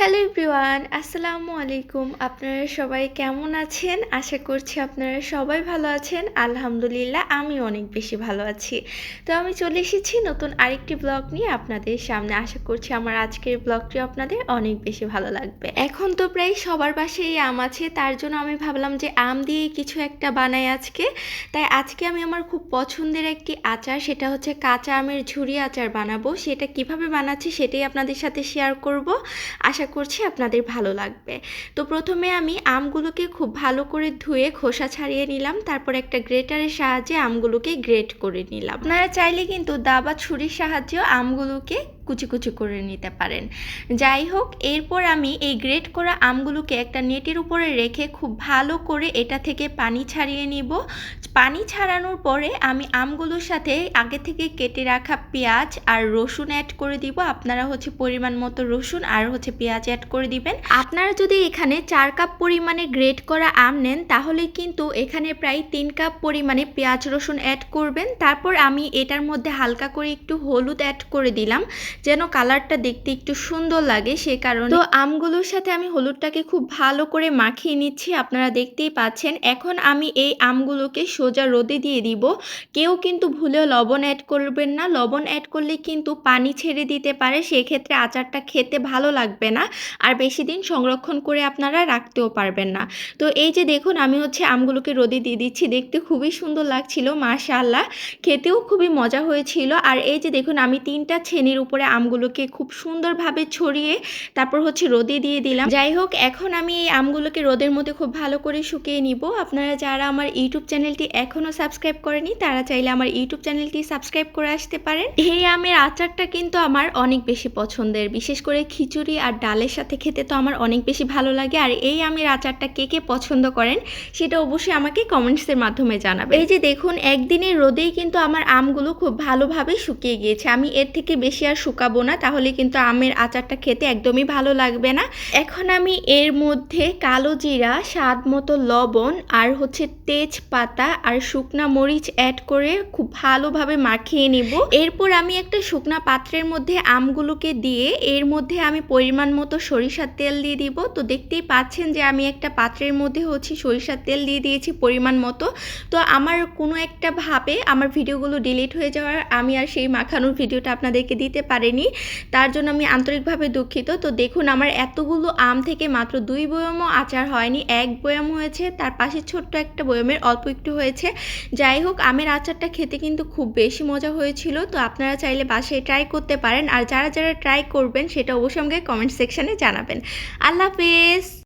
Hello everyone আসসালামু আলাইকুম আপনারা সবাই কেমন আছেন? আশা করছি আপনারা সবাই ভালো আছেন। আলহামদুলিল্লাহ আমি অনেক বেশি ভালো আছি। তো আমি চলে এসেছি নতুন আরেকটি ব্লগ নিয়ে আপনাদের সামনে। আশা করছি আমার আজকের ব্লগটি আপনাদের অনেক বেশি ভালো লাগবে। এখন তো প্রায় সবার বাসায় আম আছে, তার জন্য আমি ভাবলাম যে আম দিয়ে কিছু একটা বানাই আজকে। তাই আজকে আমি আমার খুব পছন্দের একটি আচার, সেটা হচ্ছে কাঁচা আমের ঝুরি আচার বানাবো। সেটা কীভাবে বানাচ্ছি সেটাই আপনাদের সাথে শেয়ার করব। আশা করছি আপনাদের ভালো লাগবে। তো প্রথমে আমি আমগুলোকে খুব ভালো করে ধুয়ে খোসা ছাড়িয়ে নিলাম, তারপর একটা গ্রেটারের সাহায্যে আমগুলোকে গ্রেট করে নিলাম। আপনারা চাইলে কিন্তু দাবা ছুরির সাহায্যেও আমগুলোকে কুচি কুচি করে নিতে পারেন। যাই হোক, এরপর আমি এই গ্রেট করা আমগুলোকে একটা নেটের উপরে রেখে খুব ভালো করে এটা থেকে পানি ছাড়িয়ে নিব। পানি ছাড়ানোর পরে আমি আমগুলোর সাথে আগে থেকে কেটে রাখা পেঁয়াজ আর রসুন অ্যাড করে দিব। আপনারা হচ্ছে পরিমাণ মতো রসুন আর হচ্ছে পেঁয়াজ অ্যাড করে দিবেন। আপনারা যদি এখানে চার কাপ পরিমাণে গ্রেট করা আম নেন, তাহলে কিন্তু এখানে প্রায় তিন কাপ পরিমাণে পেঁয়াজ রসুন অ্যাড করবেন। তারপর আমি এটার মধ্যে হালকা করে একটু হলুদ অ্যাড করে দিলাম, যেন কালারটা দেখতে একটু সুন্দর লাগে সে কারণে। তো আমগুলোর সাথে আমি হলুদটাকে খুব ভালো করে মাখিয়ে নিচ্ছি, আপনারা দেখতেই পাচ্ছেন। এখন আমি এই আমগুলোকে সোজা রোদে দিয়ে দিব। কেউ কিন্তু ভুলেও লবণ অ্যাড করবেন না। লবণ অ্যাড করলে কিন্তু পানি ছেড়ে দিতে পারে। সেক্ষেত্রে আচারটা খেতে ভালো লাগবে না। আর বেশি দিন সংরক্ষণ করে আপনারা রাখতেও পারবেন না। তো এই যে দেখুন, আমি হচ্ছে আমগুলোকে রোদে দিয়ে দিচ্ছি। দেখতে খুবই সুন্দর লাগছিল, মাশাআল্লাহ। খেতেও খুবই মজা হয়েছিল। আর এই যে দেখুন, আমি তিনটা ছেনির উপরে আমগুলোকে খুব সুন্দরভাবে ছড়িয়ে তারপর হচ্ছে রোদে দিয়ে দিলাম। যাই হোক, এখন আমি এই আমগুলোকে রোদের মধ্যে খুব ভালো করে শুকিয়ে নিব। আপনারা যারা আমার ইউটিউব চ্যানেলটি এখনও সাবস্ক্রাইব করেনি, তারা চাইলে আমার ইউটিউব চ্যানেলটি সাবস্ক্রাইব করে আসতে পারেন। এই আমের আচারটা কিন্তু আমার অনেক বেশি পছন্দের, বিশেষ করে খিচুড়ি আর ডালের সাথে খেতে তো আমার অনেক বেশি ভালো লাগে। আর এই আমের আচারটা কে কে পছন্দ করেন, সেটা অবশ্যই আমাকে কমেন্টসের মাধ্যমে জানাবে এই যে দেখুন, একদিনের রোদেই কিন্তু আমার আমগুলো খুব ভালোভাবে শুকিয়ে গিয়েছে। আমি এর থেকে বেশি আর শুকাবো না, তাহলে কিন্তু আমের আচারটা খেতে একদমই ভালো লাগবে না। এখন আমি এর মধ্যে কালো জিরা, স্বাদ মতো লবণ আর হচ্ছে তেজপাতা আর শুকনা মরিচ অ্যাড করে খুব ভালোভাবে মাখিয়ে নিব। এরপর আমি একটা শুকনা পাত্রের মধ্যে আমগুলোকে দিয়ে এর মধ্যে আমি পরিমাণ মতো সরিষার তেল দিয়ে দিব। তো দেখতেই পাচ্ছেন যে আমি একটা পাত্রের মধ্যে হচ্ছে সরিষার তেল দিয়ে দিয়েছি পরিমাণ মতো। তো আমার কোনো একটা ভাবে আমার ভিডিওগুলো ডিলিট হয়ে যাওয়ার আমি আর সেই মাখানোর ভিডিওটা আপনাদেরকে দিতে পারিনি। তার জন্য আমি আন্তরিকভাবে দুঃখিত। তো দেখুন আমার এতগুলো আম থেকে মাত্র দুই বয়মও আচার হয়নি, এক বয়াম হয়েছে, তার পাশে ছোট্ট একটা বয়মের অল্প একটু হয়েছে। যাই হোক, আমের আচারটা খেতে কিন্তু খুব বেশি মজা হয়েছিল, তো আপনারা চাইলে বাসায় ট্রাই করতে পারেন। আর যারা যারা ট্রাই করবেন, সেটা অবশ্যই আমাকে কমেন্ট সেকশানে জানাবেন। আল্লাহ হাফেজ!